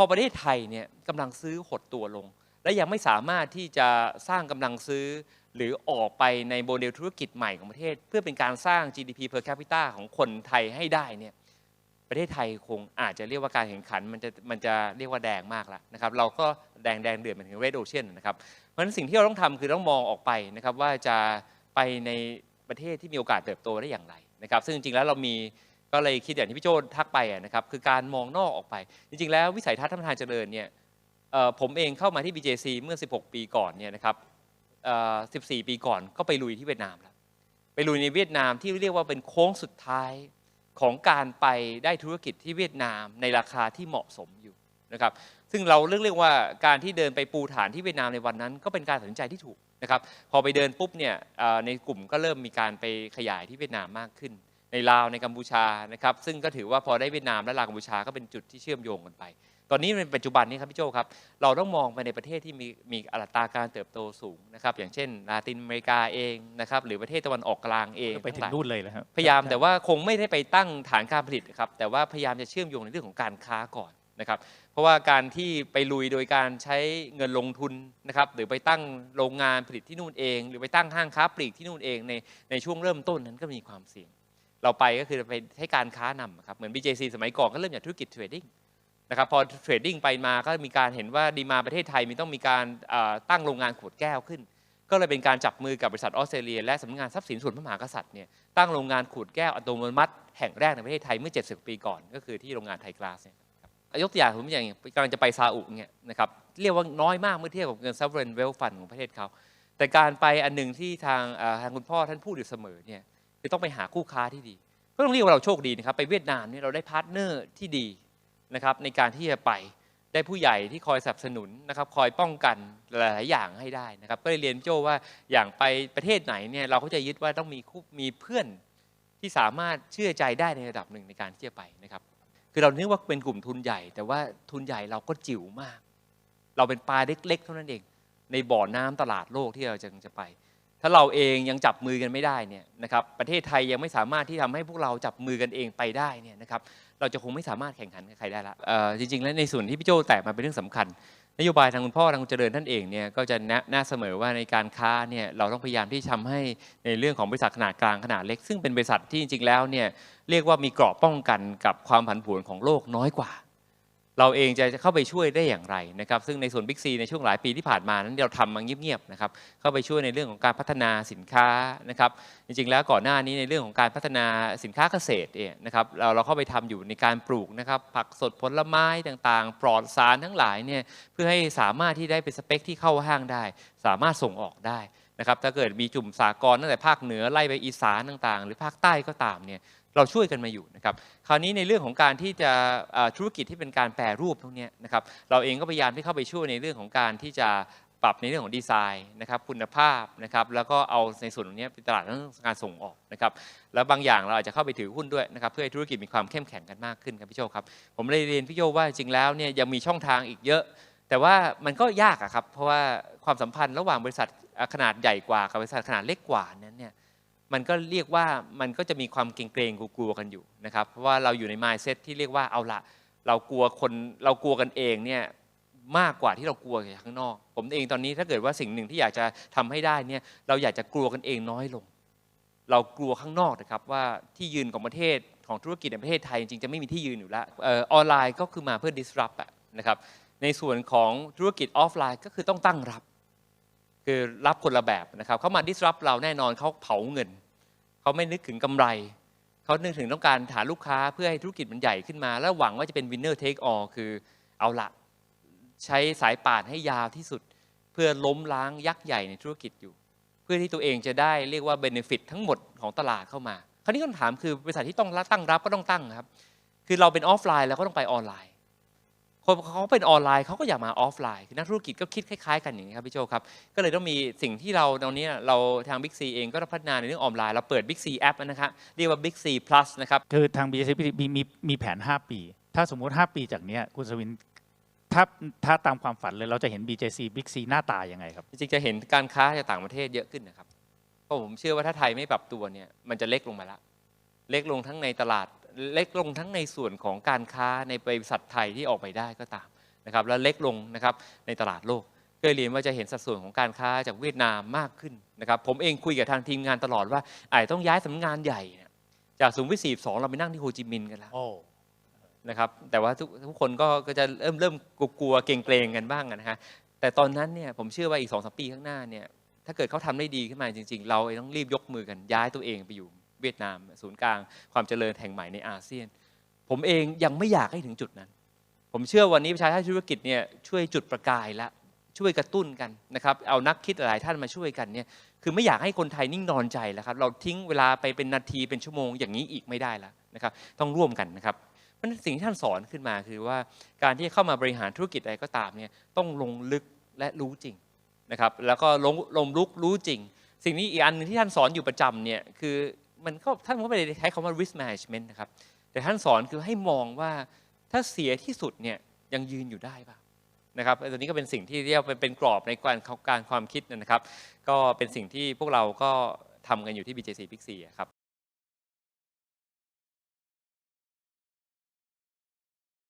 พอประเทศไทยเนี่ยกำลังซื้อหดตัวลง และยังไม่สามารถที่จะสร้างกำลังซื้อ หรือออกไปในโมเดลธุรกิจใหม่ของประเทศ เพื่อเป็นการสร้าง GDP per capita ของคนไทยให้ได้เนี่ยประเทศไทยคงอาจจะเรียกว่าการแข่งขันมันจะมันจะเรียกว่าแดงมากแล้วนะครับเราก็แดงแดงเดือดเหมือนเรดโอเชียนนะครับเพราะฉะนั้นสิ่งที่เราต้องทำคือต้องมองออกไปนะครับว่าจะไปในประเทศที่มีโอกาสเติบโตได้อย่างไรนะครับซึ่งจริงๆแล้วเรามี ก็เลยคิดอย่างที่พี่โจ้ทักไปนะครับคือการมองนอกออกไป จริงๆ แล้ววิสัยทัศน์ท่านประธานเจริญเนี่ยผมเองเข้ามาที่ BJC เมื่อ 16 ปีก่อนเนี่ยนะครับ14 ปีก่อนก็ไปลุยที่เวียดนามแล้วไปลุยในเวียดนามที่เรียกว่าเป็นโค้งสุดท้ายของการไปได้ธุรกิจที่เวียดนามในราคาที่เหมาะสมอยู่นะครับซึ่งเราเรียกเรียกว่าการที่เดินไปปูฐานที่เวียดนามในวันนั้น ก็เป็นการตัดสินใจที่ถูกนะครับพอไปเดินปุ๊บเนี่ยในกลุ่มก็เริ่มมีการไปขยายที่เวียดนามมากขึ้น ในลาวในกัมพูชานะครับซึ่งก็ถือว่าพอได้เวียดนามและลาวกัมพูชาก็เป็นจุดที่เชื่อมโยงกันไป ตอนนี้ในปัจจุบันนี้ครับพี่โจครับเราต้องมองไปในประเทศที่มีมีอัตราการเติบโตสูงนะครับอย่างเช่นลาตินอเมริกาเองนะครับหรือประเทศตะวันออกกลางเองไปถึทั้งหลายนู่นเลยนะครับพยายามแต่ว่าคงไม่ได้ไปตั้งฐานการผลิตครับแต่ว่าพยายามจะเชื่อมโยงในเรื่องของการค้าก่อนนะครับเพราะว่าการที่ไปลุยโดยการใช้เงินลงทุนนะครับหรือไปตั้งโรงงานผลิตที่นู่นเอง หรือไปตั้งห้างค้าปลีกที่นู่นเองในในช่วงเริ่มต้นนั้นก็มีความเสี่ยง เราไปก็คือไปให้การค้านำครับเหมือน BJC สมัยก่อนก็เริ่มจากธุรกิจเทรดดิ้งนะครับพอเทรดดิ้งไปมาก็มีการเห็นว่าดีมาประเทศไทยมีต้องมีการตั้งโรงงานขวดแก้วขึ้น ก็เลยเป็นการจับมือกับบริษัทออสเตรเลียและสำนักงานทรัพย์สินส่วนพระมหากษัตริย์เนี่ยตั้งโรงงานขูดแก้วอัตโนมัติแห่งแรกในประเทศไทยเมื่อ 70 ปีก่อน ก็คือที่โรงงานไทยกลาสเนี่ยยกตัวอย่างผมอย่างกำลังจะไปซาอุเนี่ยนะครับเรียกว่าน้อยมากเมื่อเทียบกับเงิน sovereign wealth fund ของประเทศเขาแต่การไปอันหนึ่งที่ทางทางคุณพ่อท่านพูดอยู่เสมอเนี่ย คือต้องไปหาคู่ค้าที่ดี ก็ต้องเรียกว่าเราโชคดีนะครับ ไปเวียดนามเนี่ยเราได้พาร์ทเนอร์ที่ดีนะครับ ในการที่จะไปได้ผู้ใหญ่ที่คอยสนับสนุนนะครับ คอยป้องกันหลายๆอย่างให้ได้นะครับ ก็เลยเรียนโจว่าอย่างไปประเทศไหนเนี่ยเราก็จะยึดว่าต้องมีคู่มีเพื่อนที่สามารถเชื่อใจได้ในระดับหนึ่งในการที่จะไปนะครับ คือเรานึกว่าเป็นกลุ่มทุนใหญ่ แต่ว่าทุนใหญ่เราก็จิ๋วมาก เราเป็นปลาเล็กๆ เท่านั้นเอง ในบ่อน้ำตลาดโลกที่เราจะจะไป ถ้าเราเองยังจับมือกันไม่ได้เนี่ยนะครับประเทศไทยยังไม่สามารถที่ทำให้พวกเราจับมือกันเองไปได้เนี่ยนะครับเราจะคงไม่สามารถแข่งขันกับใครได้ละจริงๆ แล้วในส่วนที่พี่โจแตะมาเป็นเรื่องสำคัญ นโยบายทางคุณพ่อทางคุณเจริญท่านเองเนี่ยก็จะแนะแน่เสมอว่าในการค้าเนี่ยเราต้องพยายามที่ทำให้ในเรื่องของบริษัทขนาดกลางขนาดเล็ก ซึ่งเป็นบริษัทที่จริงๆแล้วเนี่ยเรียกว่ามีเกราะป้องกันกับความผันผวนของโลกน้อยกว่า เราเองจะเข้าไปช่วยได้อย่างไรนะครับซึ่งในส่วนบิ๊กซีในช่วงหลายปีที่ผ่านมานั้นเราทำมาเงียบๆนะครับเข้าไปช่วยในเรื่องของการพัฒนาสินค้านะครับจริงๆ แล้วก่อนหน้านี้ในเรื่องของการพัฒนาสินค้าเกษตรเนี่ยนะครับเราเราเข้าไปทำอยู่ในการปลูกนะครับผักสดผลไม้ต่างๆ ปลอดสารทั้งหลายเนี่ยเพื่อให้สามารถที่ได้เป็นสเปคที่เข้าห้างได้ สามารถส่งออกได้ นะครับถ้าเกิดมีจุ่มสากรตั้งแต่ภาคเหนือไล่ไปอีสานต่างๆ หรือภาคใต้ก็ตามเนี่ยเราช่วยกันมาอยู่นะครับคราวนี้ในเรื่องของการที่จะธุรกิจที่เป็นการแปรรูปพวกนี้นะครับเราเองก็พยายามที่เข้าไปช่วยในเรื่องของการที่จะปรับในเรื่องของดีไซน์นะครับคุณภาพนะครับแล้วก็เอาในส่วนตรงนี้เป็นตลาดเรื่องการส่งออกนะครับแล้วบางอย่างเราอาจจะเข้าไปถือหุ้นด้วยนะครับเพื่อให้ธุรกิจมีความเข้มแข็งกันมากขึ้นครับพี่โจครับผมเลยเรียนพี่โจว่าจริงแล้วเนี่ยยังมีช่องทางอีกเยอะ แต่ว่ามันก็ยากอะครับเพราะว่า ความสัมพันธ์ระหว่างบริษัทขนาดใหญ่กว่ากับบริษัทขนาดเล็กกว่านั้นเนี่ยมันก็เรียกว่ามันก็จะมีความเกรงๆกลัวๆกันอยู่นะครับเพราะว่าเราอยู่ใน mindset ที่เรียกว่าเอาละเรากลัวคนเรากลัวกันเองเนี่ยมากกว่าที่เรากลัวจากข้างนอก ผมเองตอนนี้ถ้าเกิดว่าสิ่งหนึ่งที่อยากจะทำให้ได้เนี่ยเราอยากจะกลัวกันเองน้อยลง เรากลัวข้างนอกนะครับว่าที่ยืนของประเทศของธุรกิจในประเทศไทยจริงๆจะไม่มีที่ยืนอยู่แล้วออนไลน์ก็คือมาเพื่อ disrupt นะครับในส่วนของธุรกิจออฟไลน์ก็คือต้องตั้งรับ คือรับคนละแบบนะครับเขามา disrupt เราแน่นอนเขาเผาเงินเขาไม่นึกถึงกำไรเขานึกถึงต้องการฐานลูกค้าเพื่อให้ธุรกิจมันใหญ่ขึ้นมา แล้วหวังว่าจะเป็น winner take all คือเอาละใช้สายป่านให้ยาวที่สุด เพื่อล้มล้างยักษ์ใหญ่ในธุรกิจอยู่ เพื่อที่ตัวเองจะได้เรียกว่าเบนฟิตทั้งหมดของตลาดเข้ามา คราวนี้คำถามคือบริษัทที่ต้องตั้งรับก็ต้องตั้งครับ คือเราเป็นออฟไลน์แล้วก็ต้องไปออนไลน์ คนเขาเป็นออนไลน์เขาก็อยากมาออฟไลน์คือนักธุรกิจก็คิดคล้ายๆกันอย่างนี้ครับพี่โจครับ ก็เลยต้องมีสิ่งที่เราตอนนี้เราทาง Big C เองก็พัฒนาในเรื่องออนไลน์ เราเปิด Big C App นะครับเรียกว่า Big C Plus นะครับ คือทาง BJC มีมีมีแผน 5 ปี ถ้าสมมุติ 5 ปีจากเนี้ยคุณสวินถ้าถ้าตามความฝันเลยเราจะเห็น BJC Big C หน้าตายังไงครับ จริงๆจะเห็นการค้าจากต่างประเทศเยอะขึ้นนะครับ เพราะผมเชื่อว่าถ้าไทยไม่ปรับตัวเนี่ยมันจะเล็กลงมาละ เล็กลงทั้งในตลาด เล็กลงทั้งในส่วนของการค้าในบริษัทไทยที่ออกไปได้ก็ตามนะครับและเล็กลงนะครับในตลาดโลกก็เลยเรียนว่าจะเห็นสัดส่วนของการค้าจากเวียดนามมากขึ้นนะครับผมเองคุยกับทางทีมงานตลอดว่าอาจจะต้องย้ายสำนักงานใหญ่เนี่ยจากสุขุมวิท42เราไปนั่งที่โฮจิมินห์กันแล้วโอ้นะครับแต่ว่าทุกทุกคนก็ก็จะเริ่มเริ่มกลัวๆเกรงๆกันบ้างนะฮะแต่ตอนนั้นเนี่ยผมเชื่อว่าอีกสองสปีข้างหน้าเนี่ยถ้าเกิดเขาทำได้ดีขึ้นมาจริง ๆ เราต้องรีบยกมือกันย้ายตัวเองไปอยู่ เวียดนาม ศูนย์กลางความเจริญแห่งใหม่ในอาเซียน ผมเองยังไม่อยากให้ถึงจุดนั้น ผมเชื่อวันนี้ประชาชาติธุรกิจเนี่ยช่วยจุดประกายและช่วยกระตุ้นกันนะครับเอานักคิดหลายท่านมาช่วยกันเนี่ยคือไม่อยากให้คนไทยนิ่งนอนใจแล้วครับเราทิ้งเวลาไปเป็นนาทีเป็นชั่วโมงอย่างนี้อีกไม่ได้แล้วนะครับต้องร่วมกันนะครับเพราะฉะนั้นสิ่งที่ท่านสอนขึ้นมาคือว่าการที่เข้ามาบริหารธุรกิจอะไรก็ตามเนี่ยต้องลงลึกและรู้จริงนะครับแล้วก็ลงลงลึกรู้จริง สิ่งนี้อีกอันหนึงที่ท่านสอนอยู่ประจำเนี่ยคือ มันก็ท่านก็ไม่ได้ใช้คำว่า risk management นะครับ แต่ท่านสอนคือให้มองว่าถ้าเสียที่สุดเนี่ยยังยืนอยู่ได้ป่ะนะครับตัวนี้ก็เป็นสิ่งที่เรียกเป็นกรอบในการการความคิดนะครับ ก็เป็นสิ่งที่พวกเราก็ทำกันอยู่ที่ BJC p i x i ครับ